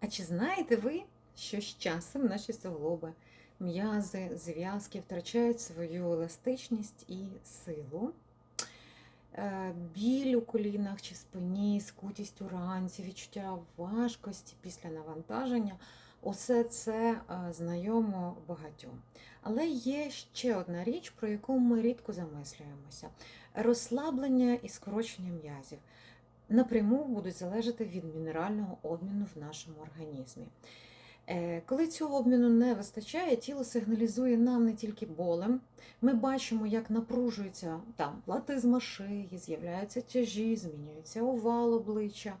А чи знаєте ви, що з часом наші суглоби, м'язи, зв'язки втрачають свою еластичність і силу? Е, Біль у колінах чи спині, скутість уранці, відчуття важкості після навантаження усе це е, знайомо багатьом. Але є ще одна річ, про яку ми рідко замислюємося: розслаблення і скорочення м'язів напряму будуть залежати від мінерального обміну в нашому організмі. Е, Коли цього обміну не вистачає, тіло сигналізує нам не тільки болем. Ми бачимо, як напружується там платизма шиї, з'являються тяжі, змінюється овал обличчя,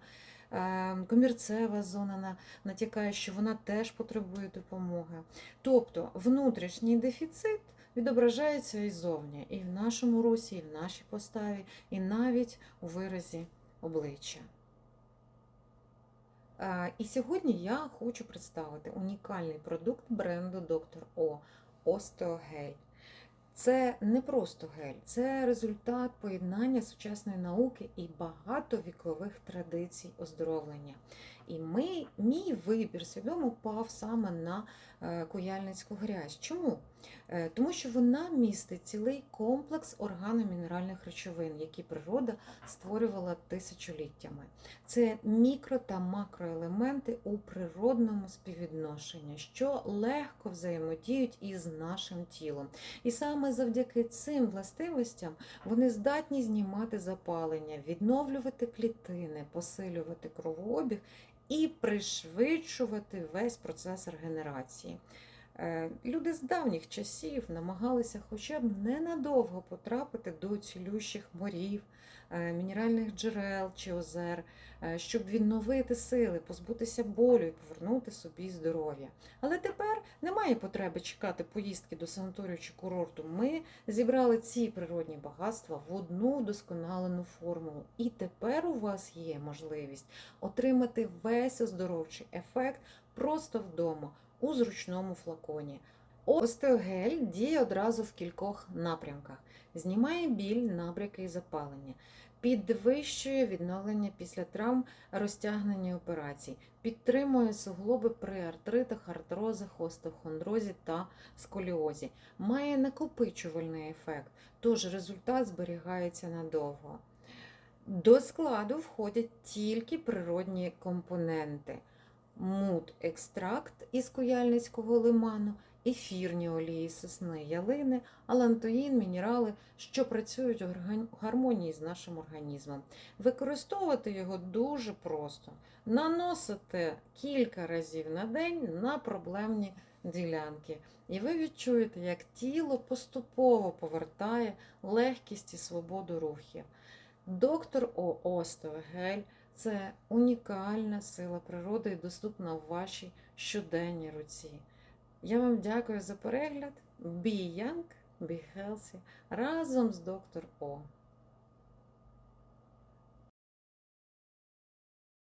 е, комірцева зона натякає, що вона теж потребує допомоги. Тобто внутрішній дефіцит відображається і зовні, і в нашому русі, і в нашій поставі, і навіть у виразі обличчя. І сьогодні я хочу представити унікальний продукт бренду Dr. O Остеогель. Це не просто гель, це результат поєднання сучасної науки і багатовікових традицій оздоровлення. І ми, мій вибір свідомо пав саме на е, куяльницьку грязь. Чому? Е, Тому що вона містить цілий комплекс органомінеральних речовин, які природа створювала тисячоліттями. Це мікро та макроелементи у природному співвідношенні, що легко взаємодіють із нашим тілом. І саме завдяки цим властивостям вони здатні знімати запалення, відновлювати клітини, посилювати кровообіг і пришвидшувати весь процес регенерації. Е, Люди з давніх часів намагалися хоча б ненадовго потрапити до цілющих морів, е, мінеральних джерел чи озер, е, щоб відновити сили, позбутися болю і повернути собі здоров'я. Але тепер немає потреби чекати поїздки до санаторію чи курорту. Ми зібрали ці природні багатства в одну досконалену формулу. І тепер у вас є можливість отримати весь оздоровчий ефект просто вдома у зручному флаконі. Остеогель діє одразу в кількох напрямках: знімає біль, набряки і запалення, підвищує відновлення після травм, розтягнення операцій, підтримує суглоби при артритах, артрозах, остеохондрозі та сколіозі, має накопичувальний ефект, тож результат зберігається надовго. До складу входять тільки природні компоненти мут екстракт із куяльницького лиману, ефірні олії сосни, ялини, алантоїн, мінерали, що працюють у гармонії з нашим організмом. Використовувати його дуже просто. Наносите кілька разів на день на проблемні ділянки. І ви відчуєте, як тіло поступово повертає легкість і свободу рухів. Доктор О. Остеогель це унікальна сила природи і доступна в вашій щоденній руці. Я вам дякую за перегляд. Be young, be healthy разом з доктор О.